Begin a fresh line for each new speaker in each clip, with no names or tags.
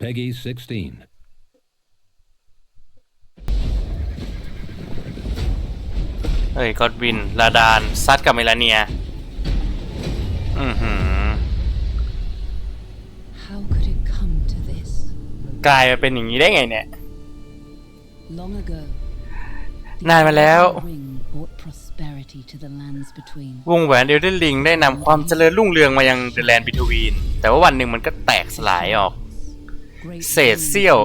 Peggy 16.
เฮ้ยกอดวินลาดานซัดกับเมลาเนียอือหือ
How could it come to this?
กลายมาเป็นอย่างนี้ได้ไงเนี่ย
Long ago,
นานมาแล้ว
the ring brought prosperity to the lands between.
วงแหวนเอลเดนลิงได้นำความเจริญรุ่งเรืองมายังเดอะแลนด์บิทวีนแต่ว่าวันหนึ่งมันก็แตกสลายออก
Great
เศษเสี้ยว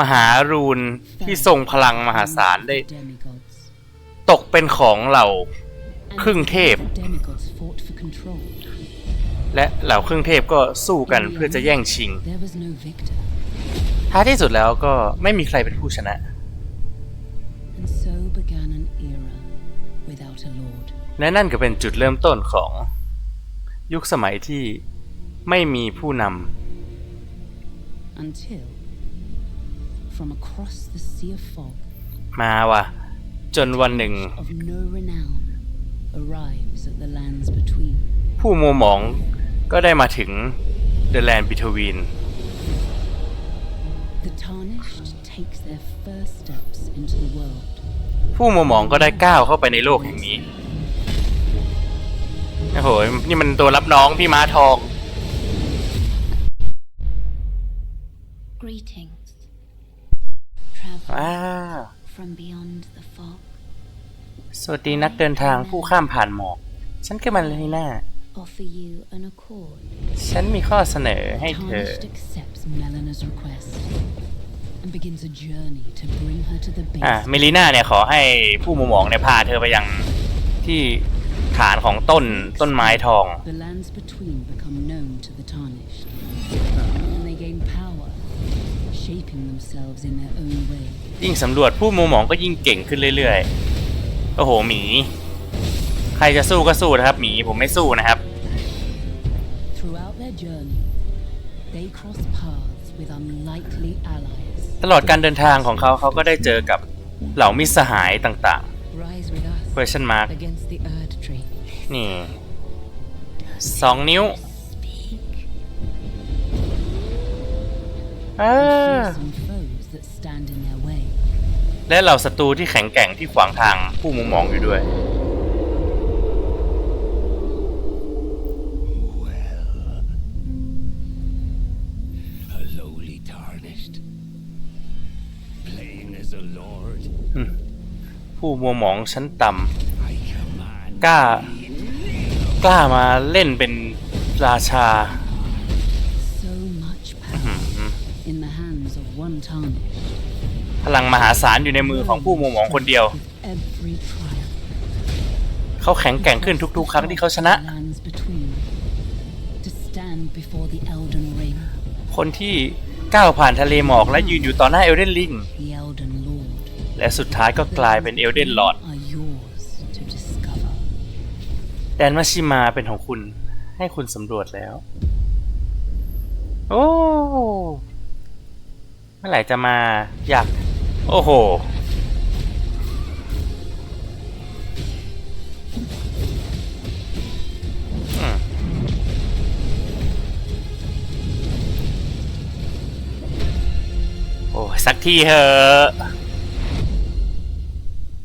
มหารูนที่ทรงพลังมหาศาลได้ ตกเป็นของเหล่าครึ่งเทพ และเหล่าเครื่องเทพก็สู้กันเพื่อจะแย่งชิง ท้ายที่สุดแล้วก็ไม่มีใครเป็นผู้ชนะ และนั่นก็เป็นจุดเริ่มต้นของยุคสมัยที่ไม่มีผู้นำ
Until, from across the sea of fog, ำ
มาว่ะ จนวันหนึ่ง
of no renown arrives at the lands between.
ผู้มัวหมองก็ได้มาถึง The Land Between
The tarnished takes their first steps into the world.
ผู้มัวหมองก็ได้ก้าวเข้าไปในโลกแห่งนี้ โอ้โห นี่มันตัวรับน้องพี่ม้าทอง
Greetings. Travel
ว้าว
from beyond the fog.
สวัสดีนักเดินทางผู้ข้ามผ่านหมอก ฉันคือมันเลยน่า
Offer you an accord.
ฉันมีข้อเสนอให้เธอ
Tarnished accepts Melena's request and begins a journey to bring her to the
อะ
base.
เมลิน่าเนี่ยขอให้ผู้มัวหมองเนี่ยพาเธอไปยังที่ฐานของต้นต้นไม้ทอง
The lands between become known to the tarnished, and they gain power, shaping themselves in their own way.
ยิ่งสำรวจผู้มัวหมองก็ยิ่งเก่งขึ้นเรื่อยๆ โอ้โหหมี ใครจะสู้ก็สู้นะครับหมีผมไม่สู้นะครับ
Throughout their journey, they cross paths with unlikely allies.
ตลอดการเดินทางของเขาเขาก็ได้เจอกับเหล่ามิตรสหายต่าง
Rise with us
ๆ question mark
against the Erd Tree.
นี่สองนิ้ว ออ
Fearsome foes that stand in their way.
และเหล่าศัตรูที่แข็งแกร่งที่ขวางทางผู้มุมมองอยู่ด้วย
A lowly tarnished. Playing as a lord,
ผู้มัวหมองชั้นต่
I command ำ
กล้ากล้ามาเล่นเป็นราชา
in the hands of one tarnished.
พลังมหาศาลอยู่ในมือของผู้มัวหมองคนเดียว
With every trial.
เขาแข็งแกร่งขึ้นทุกๆ ครั้งที่เขาชนะ
Lands between. To stand before the Elden Ring,
คนที่ก้าวผ่านทะเลหมอกและยืนอยู่ต่อหน้าเอลเดนลิง
the Elden Lord.
และสุดท้ายก็กลายเป็นเอลเดนลอร์ด
Are yours to discover.
แดนมาชิมาเป็นของคุณ ให้คุณสำรวจแล้ว โอ้เมื่อไหร่จะมาอยาก โอ้โห โอ้สักทีเถอะ